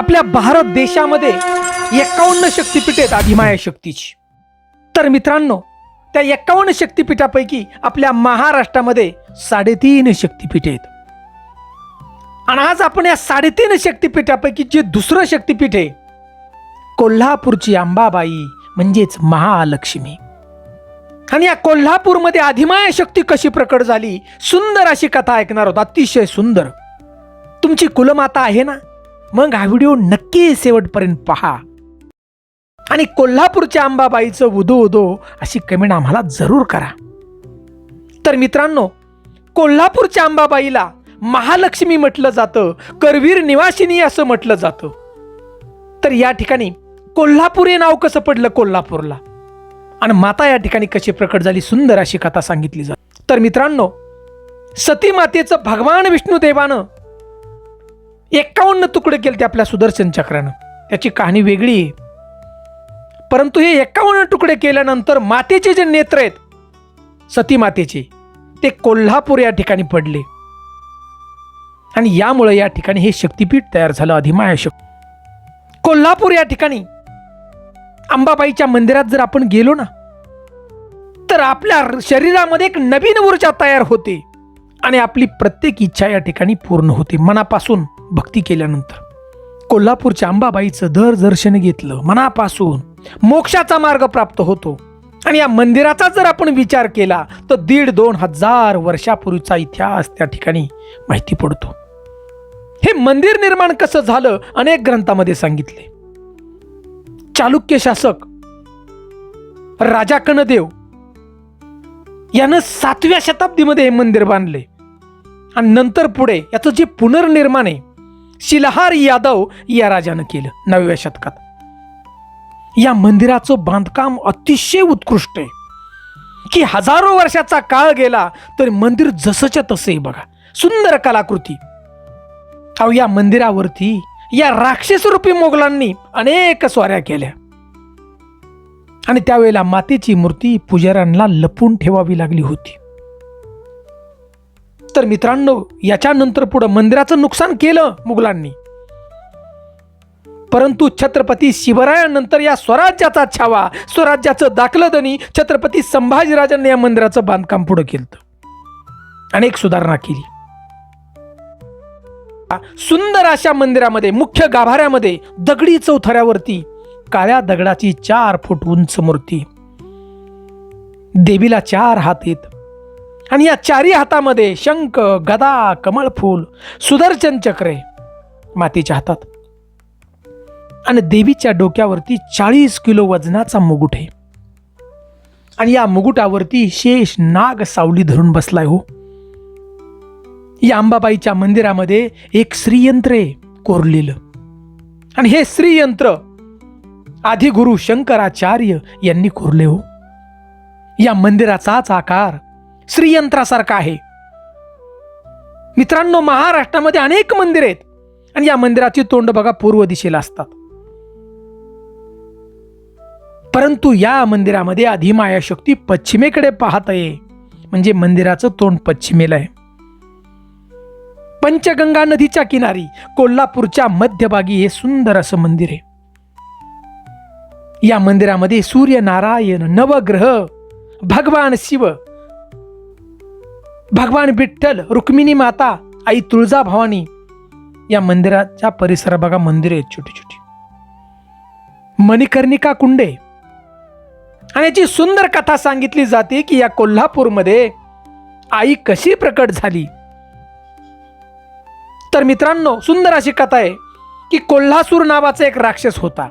आपल्या भारत देशामध्ये एकावन्न शक्तिपीठ आहेत आदिमाया शक्तीची. तर मित्रांनो त्या एकावन्न शक्तिपीठापैकी आपल्या महाराष्ट्रामध्ये साडेतीन शक्तिपीठ आहेत. आणि आज आपण या साडेतीन शक्तिपीठापैकी जे दुसरं शक्तिपीठ आहे कोल्हापूरची अंबाबाई म्हणजेच महालक्ष्मी. आणि या कोल्हापूरमध्ये आधिमाया शक्ती कशी प्रकट झाली सुंदर अशी कथा ऐकणार होता अतिशय सुंदर. तुमची कुलमाता आहे ना? मग हा व्हिडिओ नक्की शेवटपर्यंत पहा. आणि कोल्हापूरच्या अंबाबाईचं उदो उदो अशी कमेंट आम्हाला जरूर करा. तर मित्रांनो कोल्हापूरच्या अंबाबाईला महालक्ष्मी म्हटलं जातं करवीर निवासिनी असं म्हटलं जातं. तर या ठिकाणी कोल्हापूर हे नाव कसं पडलं कोल्हापूरला? आणि माता या ठिकाणी कशी प्रकट झाली सुंदर अशी कथा सांगितली जाते. तर मित्रांनो सती मातेचं भगवान विष्णुदेवानं एकावन्न तुकडे केले ते आपल्या सुदर्शन चक्रानं. त्याची कहाणी वेगळी आहे. परंतु हे एकावन्न तुकडे केल्यानंतर मातेचे जे नेत्र आहेत सती मातेचे ते कोल्हापूर या ठिकाणी पडले. आणि यामुळे या ठिकाणी हे शक्तिपीठ तयार झालं अधिमाया शक्ती. कोल्हापूर या ठिकाणी अंबाबाईच्या मंदिरात जर आपण गेलो ना तर आपल्या शरीरामध्ये एक नवीन ऊर्जा तयार होते. आणि आपली प्रत्येक इच्छा या ठिकाणी पूर्ण होते. मनापासून भक्ती केल्यानंतर. कोल्हापूरच्या अंबाबाईचं दर दर्शन घेतलं मनापासून मोक्षाचा मार्ग प्राप्त होतो. आणि या मंदिराचा जर आपण विचार केला तर दीड दोन हजार वर्षापूर्वीचा इतिहास त्या ठिकाणी माहिती पडतो. हे मंदिर निर्माण कसं झालं अनेक ग्रंथामध्ये सांगितले. चालुक्य शासक राजा कणदेव यानं सातव्या शताब्दीमध्ये हे मंदिर बांधले. आणि नंतर पुढे याचं जे पुनर्निर्माण आहे शिलहार यादव या राजानं केलं नवव्या शतकात. या मंदिराचं बांधकाम अतिशय उत्कृष्ट आहे. की हजारो वर्षाचा काळ गेला तरी मंदिर जसंच्या तसंही बघा सुंदर कलाकृती. अहो या मंदिरावरती या राक्षसरूपी मोगलांनी अनेक स्वाऱ्या केल्या. आणि त्यावेळेला मातेची मूर्ती पुजाऱ्यांना लपून ठेवावी लागली होती. तर मित्रांनो याच्यानंतर पुढं मंदिराचं नुकसान केलं मुघलांनी. परंतु छत्रपती शिवरायानंतर या स्वराज्याचा छावा स्वराज्याचं दाखलदनी छत्रपती संभाजीराजांनी या मंदिराचं बांधकाम पुढं केलं अनेक सुधारणा केली. सुंदर अशा मंदिरामध्ये मुख्य गाभाऱ्यामध्ये दगडी चौथऱ्यावरती काळ्या दगडाची चार फूट उंच मूर्ती. देवीला चार हात आहेत. आणि या चारी हातामध्ये शंख गदा कमळफूल सुदर्शन चक्र आहे मातीच्या हातात. आणि देवीच्या डोक्यावरती चाळीस किलो वजनाचा मुकुट आहे. आणि या मुकुटावरती शेष नाग सावली धरून बसलाय हो. या अंबाबाईच्या मंदिरामध्ये एक श्रीयंत्र आहे कोरलेलं. आणि हे श्रीयंत्र आधी गुरु शंकराचार्य यांनी कोरले हो. या मंदिराचाच आकार श्रीयंत्रासारखा आहे. मित्रांनो महाराष्ट्रामध्ये अनेक मंदिर आहेत. आणि या मंदिराची तोंड बघा पूर्व दिशेला असतात. परंतु या मंदिरामध्ये अधिमाया शक्ती पश्चिमेकडे पाहत आहे. म्हणजे मंदिराचं तोंड पश्चिमेला आहे. पंचगंगा नदीच्या किनारी कोल्हापूरच्या मध्यभागी हे सुंदर असं मंदिर आहे. या मंदिरामध्ये सूर्यनारायण नवग्रह भगवान शिव भगवान विठ्ठल रुक्मिणी माता आई तुळजा भवानी या मंदिराच्या परिसरात बघा मंदिरे आहेत छोटी छोटी. मणिकर्णिका कुंडे. आणि याची सुंदर कथा सांगितली जाते की या कोल्हापूरमध्ये आई कशी प्रकट झाली. तर मित्रांनो सुंदर अशी कथा आहे की कोल्हासूर नावाचा एक राक्षस होता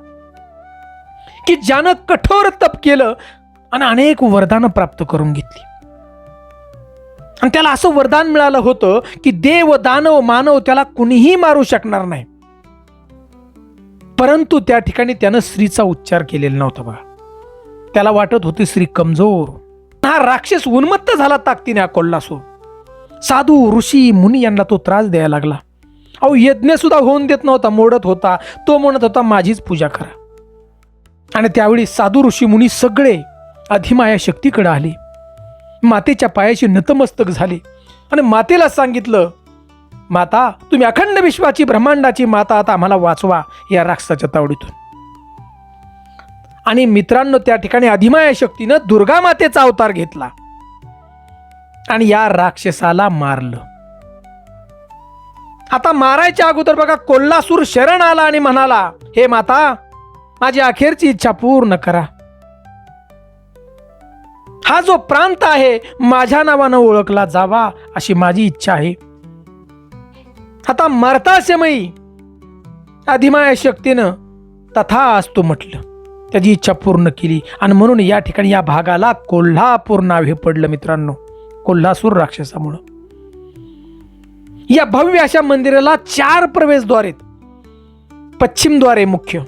की ज्यानं कठोर तप केलं आणि अनेक वरदानं प्राप्त करून घेतली. आणि त्याला असं वरदान मिळालं होतं की देव दानव मानव त्याला कुणीही मारू शकणार नाही. परंतु त्या ठिकाणी त्यानं स्त्रीचा उच्चार केलेला नव्हता बघा. त्याला वाटत होते स्त्री कमजोर. हा राक्षस उन्मत्त झाला ताकदीने हा असो साधू ऋषी मुनी यांना तो त्रास द्यायला लागला. अहो यज्ञ सुद्धा होऊन देत नव्हता मोडत होता. तो म्हणत होता माझीच पूजा करा. आणि त्यावेळी साधू ऋषी मुनी सगळे अधिमाया शक्तीकडे आले. मातेच्या पायाशी नतमस्तक झाले. आणि मातेला सांगितलं माता तुम्ही अखंड विश्वाची ब्रह्मांडाची माता आता आम्हाला वाचवा या राक्षसाच्या तावडीतून. आणि मित्रांनो त्या ठिकाणी अधिमाया शक्तीनं दुर्गा मातेचा अवतार घेतला. आणि या राक्षसाला मारलं. आता मारायच्या अगोदर बघा कोल्हासूर शरण आला आणि म्हणाला हे माता माझी अखेरची इच्छा पूर्ण करा. हा जो प्रांत आहे माझ्या नावानं ओळखला जावा अशी माझी इच्छा आहे. आता मरता अधिमाया शक्तीनं तथा असतो म्हटलं. त्याची इच्छा पूर्ण केली आणि म्हणून या ठिकाणी या भागाला कोल्हापूर नाव हे पडलं मित्रांनो. कोल्हासूर राक्षसामुळं. या भव्य अशा मंदिराला चार प्रवेशद्वार आहेत. मुख्य.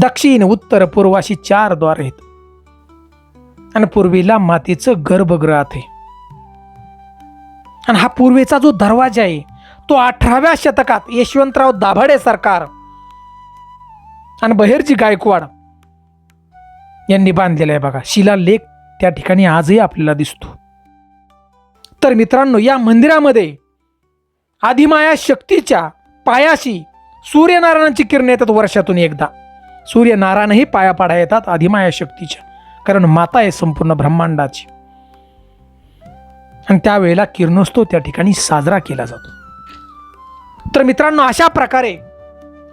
दक्षिण उत्तर पूर्व अशी चार द्वार आहेत. आणि पूर्वेला मातेचं गर्भगृह आहे आणि हा पूर्वेचा जो दरवाजा आहे तो अठराव्या शतकात यशवंतराव दाभाडे सरकार आणि बहिरजी गायकवाड यांनी बांधलेला आहे बघा. शिलालेख त्या ठिकाणी आजही आपल्याला दिसतो. तर मित्रांनो या मंदिरामध्ये आदिमाया शक्तीच्या पायाशी सूर्यनारायणाची किरणे येतात वर्षातून एकदा. सूर्यनारायणही पाया पाडा येतात आदिमाया शक्तीच्या. कारण माता आहे संपूर्ण ब्रह्मांडाची. आणि त्यावेळेला किरणोत्सव त्या ठिकाणी साजरा केला जातो. तर मित्रांनो अशा प्रकारे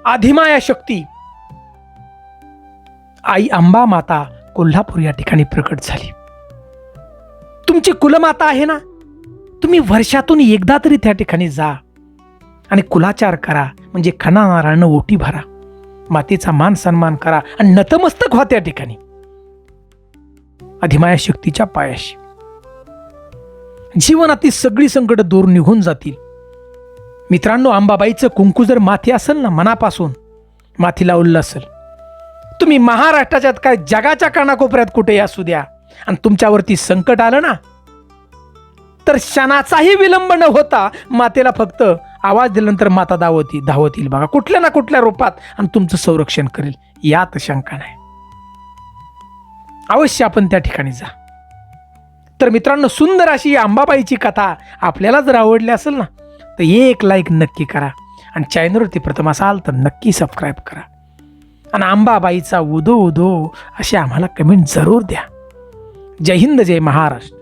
आधिमाया शक्ती आई अंबा माता कोल्हापूर या ठिकाणी प्रकट झाली. तुमची कुलमाता आहे ना? तुम्ही वर्षातून एकदा तरी त्या ठिकाणी जा आणि कुलाचार करा. म्हणजे खना नारायण ओटी भरा. मातेचा मान सन्मान करा आणि नतमस्तक व्हा त्या ठिकाणी. अधिमाया शक्तीच्या पायाशी. जीवनातील सगळी संकट दूर निघून जातील. मित्रांनो अंबाबाईचं कुंकू जर माथी असेल ना मनापासून माथी लावलं असेल. तुम्ही महाराष्ट्राच्यात काय जगाच्या कानाकोपऱ्यात कुठेही असू द्या आणि तुमच्यावरती संकट आलं ना तर क्षणाचाही विलंब न होता मातेला फक्त आवाज दिल्यानंतर माता धावती धावतील बघा कुठल्या ना कुठल्या रूपात आणि तुमचं संरक्षण करेल. यात शंका नाही. अवश्य आपण त्या ठिकाणी जा. तर मित्रांनो सुंदर अशी अंबाबाईची कथा आपल्याला जर आवडली असेल ना तर एक लाईक नक्की करा आणि चॅनलवरती प्रथम असाल तर नक्की सबस्क्राईब करा. आणि अंबाबाईचा उदो उदो अशी आम्हाला कमेंट जरूर द्या. जय हिंद जय महाराष्ट्र.